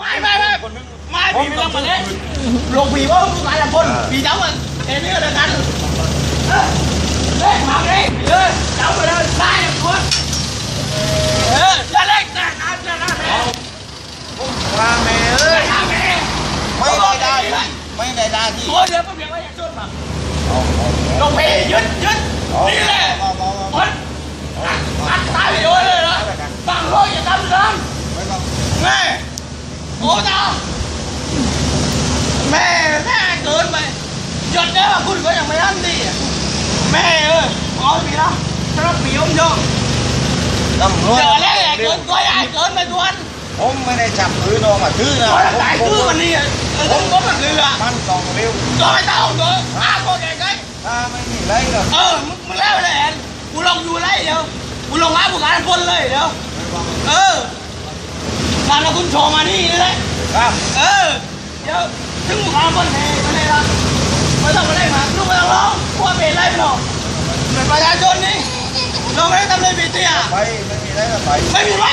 ไม่ไม่ไม่ไม่ผีไม่ต้องมาเล่นลงผีว่าผู้การละคนผีเจ้ามันเอ็นี่ก็เดียวกันเออเล่นมาเลยเลยเจ้าไปเลยตายอย่างคนเออจะเล่นแต่น้ำจะน้ำแม่ว่าแม่เอ้ยน้ำแม่ไม่ได้ได้ที่ไม่ได้ได้ที่ตัวเดียวก็เพียงว่าอย่าชนมาลงผียึดยึดนี่แหละคนอัดตายไปโดนเลยนะฟังโลกอย่าทำซ้ำ แม่โอ้ตาแม่แม่เกินไป หยดได้ว่าคุณก็ยังไม่ทันดีอะแม่เอ้ยเอาปีนะสำหรับปีอมยงตำรวจเจอแล้วเกินก็ใหญ่เกินไปทุกวันผมไม่ได้จับมือน้องมาถือนะก็ตายคือวันนี้ผมก็มันคืออะมันต้องเร็วก็ไม่ต้องเถอะอ้าก็แก่ไงถ้าไม่มีไรก็เออมึงมึงแล้วเลยแอนกูลงอยู่ไรเดี๋ยวกูลงหาผู้การคนเลยเดี๋ยวเออมาแล้วคุณโชว์มานี่เลยครับเออเดี๋ยวถึงหมู่บ้านคนแห่มาเลยละ เป็นไรไม่หรอกเป็นประชาชนนี่เราไม่ได้ทำอะไรผิดเนี่ยไปไม่มีไรก็ไปไม่มีไร